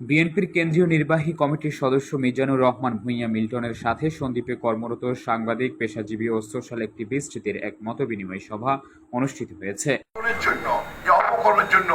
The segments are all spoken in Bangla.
বিএনপির কেন্দ্রীয় নির্বাহী কমিটির সদস্য মিজানুর রহমান ভূঁইয়া মিল্টনের সাথে সন্দ্বীপে কর্মরত সাংবাদিক, পেশাজীবী ও সোশ্যাল অ্যাক্টিভিস্টদের এক মতবিনিময় সভা অনুষ্ঠিত হয়েছে। জন্য যে অপকর্মের জন্য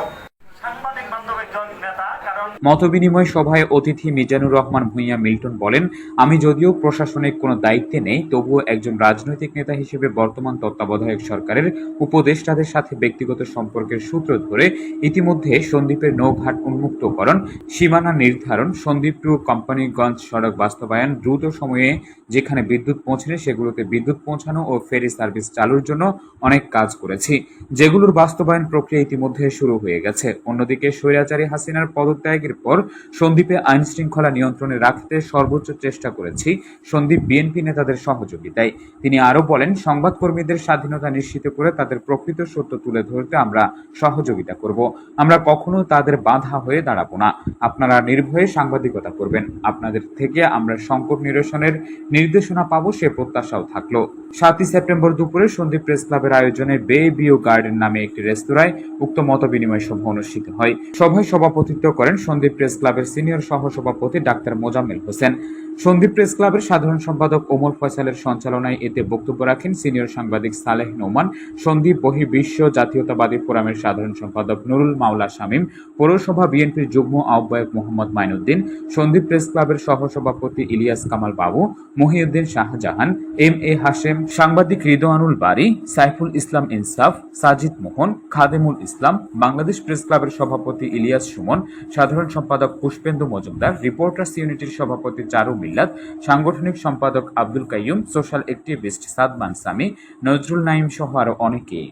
সাংবাদিক বান্ধব একজন নেতা কারণ মতবিনিময় সভায় অতিথি মিজানুর রহমান ভূঁইয়া মিল্টন বলেন, আমি যদিও প্রশাসনিক কোনো দায়িত্বে নেই, তবুও একজন রাজনৈতিক নেতা হিসেবে বর্তমান তত্ত্বাবধায়ক সরকারের উপদেষ্টাদের সাথে ব্যক্তিগত সম্পর্কের সূত্র ধরে ইতিমধ্যে সন্দ্বীপের নৌঘাট উন্মুক্তকরণ, সীমানা নির্ধারণ সন্দ্বীপ টু কোম্পানিগঞ্জ সড়ক বাস্তবায়ন দ্রুত সময়ে যেখানে বিদ্যুৎ পৌঁছানে সেগুলোতে বিদ্যুৎ পৌঁছানো ও ফেরি সার্ভিস চালুর জন্য অনেক কাজ করেছি। যেগুলোর বাস্তবায়ন প্রক্রিয়া ইতিমধ্যে শুরু হয়ে গেছে। অন্যদিকে স্বৈরাচারী হাসিনার পদত্যাগের পর সন্দ্বীপে আইন শৃঙ্খলা নিয়ন্ত্রণে রাখতে সর্বোচ্চ চেষ্টা করেছি সন্দ্বীপ বিএনপি নেতাদের সহযোগিতায়। তিনি আরও বলেন, সংবাদকর্মীদের স্বাধীনতা নিশ্চিত করে তাদের প্রকৃত সত্য তুলে ধরতে আমরা সহযোগিতা করব। আমরা কখনো তাদের বাধা হয়ে দাঁড়াবো না। আপনারা নির্ভয়ে সাংবাদিকতা করবেন। আপনাদের থেকে আমরা সংকট নিরসনের নির্দেশনা পাবো, সে প্রত্যাশাও থাকল। সাতই সেপ্টেম্বর দুপুরে সন্দীপ প্রেস ক্লাবের আয়োজনে বে বিও গার্ডেন নামে একটি রেস্তোরাঁয় উক্ত মত বিনিময় সভা অনুষ্ঠিত হয়। সভায় সভাপতিত্ব করেন সন্দীপ প্রেস ক্লাবের সিনিয়র সহসভাপতি ডাক্তার মোজাম্মেল হোসেন। সন্দীপ প্রেস ক্লাবের সাধারণ সম্পাদক ওমর ফয়সালের সঞ্চালনায় এতে বক্তব্য রাখেন সিনিয়র সাংবাদিক সালেহ নোমান, সন্দীপ বহি বিশ্ব জাতীয়তাবাদী ফোরামের সাধারণ সম্পাদক নুরুল মাওলা শামীম, পৌরসভা বিএনপির যুগ্ম আহ্বায়ক মোহাম্মদ মাইনুদ্দিন, সন্দীপ প্রেস ক্লাবের সহসভাপতি ইলিয়াস কামাল বাবু, মহিউদ্দিন শাহজাহান, এম এ হাশেম, সাংবাদিক রিদওয়ানুল বারী, সাইফুল ইসলাম ইনসাফ, সাজিদ মোহন, খাদেমুল ইসলাম, বাংলাদেশ প্রেস ক্লাবের সভাপতি ইলিয়াস সুমন, সাধারণ সম্পাদক পুষ্পেন্দু মজুমদার, রিপোর্টার্স ইউনিটির সভাপতি চারু মিল্লাত সাংগঠনিক সম্পাদক আব্দুল কাইয়ুম সোশ্যাল অ্যাক্টিভিস্ট সাদমান সামি নজরুল নাইম সহ আরও অনেকেই